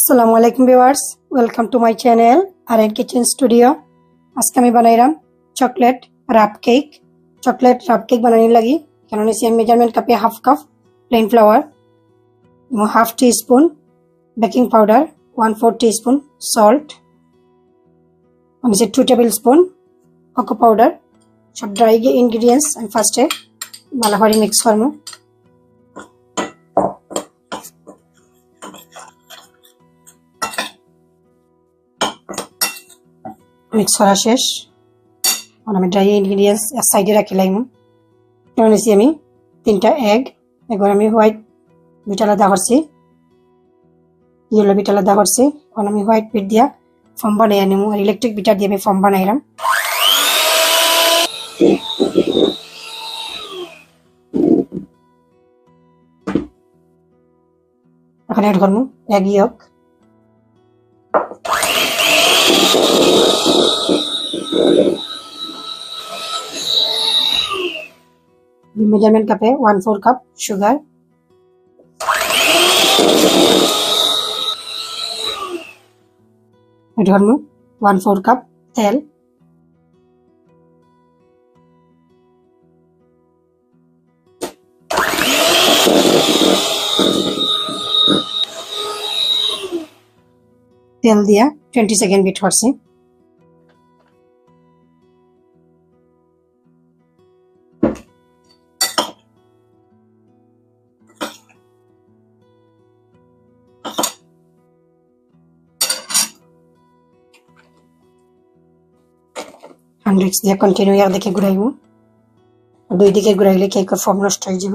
सलाम आलैकुम viewers welcome to my channel R N kitchen studio आज के बनइलम चकलेट राफ केक चकलेट राफ केक बनाने लगी क्यों से measurement कपे half cup plain flour half teaspoon baking powder one four teaspoon salt two tablespoon cocoa powder सब ड्राई इनग्रेडियंट्स फार्ष्टे भलोभ मिक्स करूँ মিক্স করা শেষ এখন আমি ড্রাই ইনগ্রিডিয়েন্টস এক সাইডে রাখি লাইম এখন নিয়েছি আমি তিনটা এগ এখন আমি হোয়াইট বিট আলাদা করছি ইয়েলো বিট আলাদা করছি এখন আমি হোয়াইট বিট দিয়া ফর্ম বানাই আনিমু আর ইলেকট্রিক বিটার দিয়ে আমি ফর্ম বানাইলাম এখন অ্যাড করবো এগ ইয়ক ये मेजरमेंट कप है one four cup sugar one four cup तेल तेल दिया টোয়েন্টি second বিট করছি হান্ড্রেড দিয়ে কন্টিনিউ একদিকে ঘুরাইব দুই দিকে ঘুরাইলে কেকের ফর্ম নষ্ট হয়ে যাব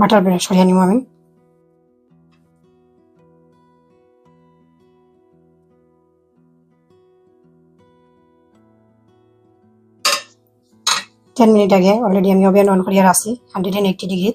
বাটার ব্রেড সরিয়ে নিব আমি টেন মিনিট আগে অলরেডি আমি ওভেন অন করিয়া রাখছি হান্ড্রেড এন্ড এইটি ডিগ্রি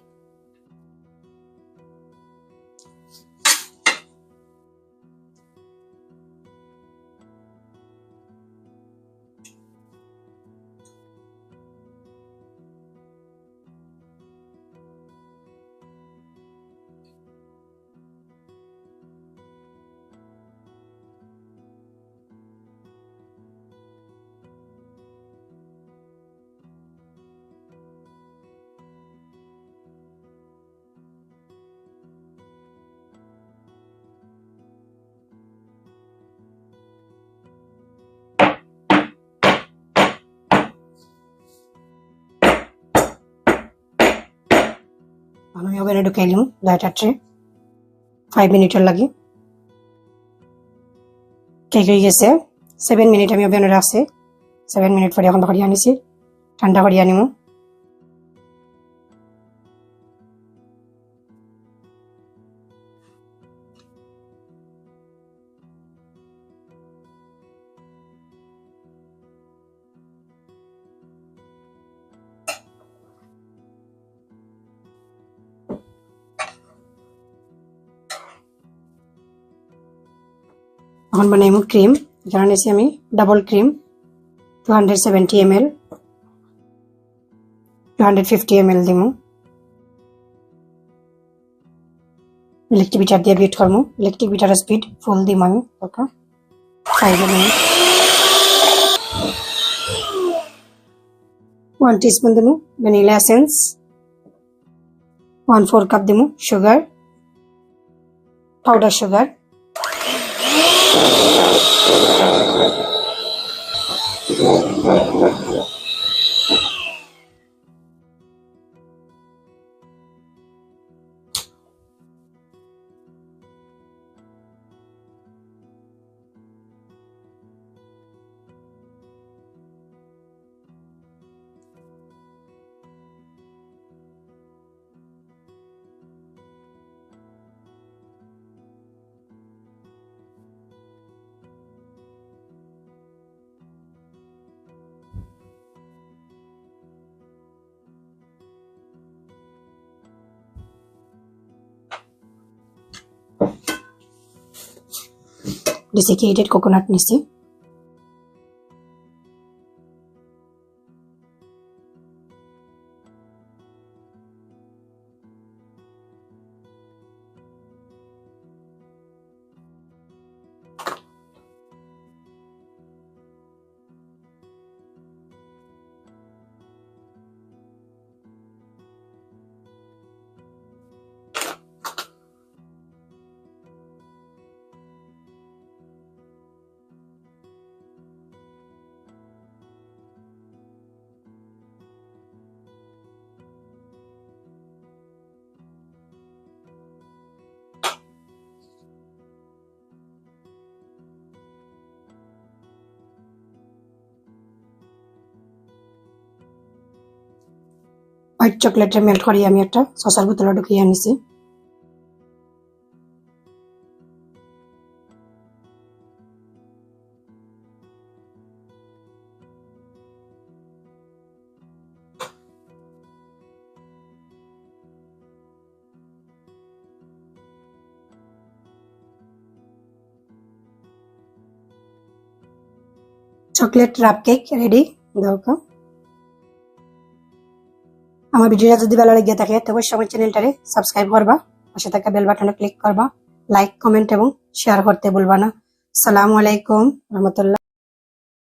మనం ఎవరెడుకు వెళ్ళాము లైట్ అట్రే ফাইভ মিনিটের লাগে কেক হয়ে গেছে সেভেন মিনিট আমি ওভেনে রাখছি সেভেন মিনিট পরে এখন বাড়ি আনিছি ঠান্ডা করি আনিমু বানাইমু ক্রিম জারনেছি আমি ডাবল ক্রিম 270 ml 150 ml দিমু ইলেকট্রিক বিটার দিয়ে বিট করব ইলেকট্রিক বিটার স্পিড ফ্রম দি মানি যতক্ষণ 5 মিনিট 1 টি স্পুন দিমু ভ্যানিলা এসেন্স 1/4 কাপ দিমু sugar powder sugar Thank you. desiccated coconut nisse आई चॉकलेट मेल्ट करी आमी এটা সসাল গুতল ডুকি আনিছি चॉकलेट রাপ কেক রেডি গাওকা আমার ভিডিওটা যদি ভালো লাগিয়ে থাকে তবে আমার চ্যানেলটারে সাবস্ক্রাইব করবা পাশে থাকা বেল বাটনে ক্লিক করবা লাইক কমেন্ট এবং শেয়ার করতে ভুলবা না সালামু আলাইকুম রহমতুল্লাহ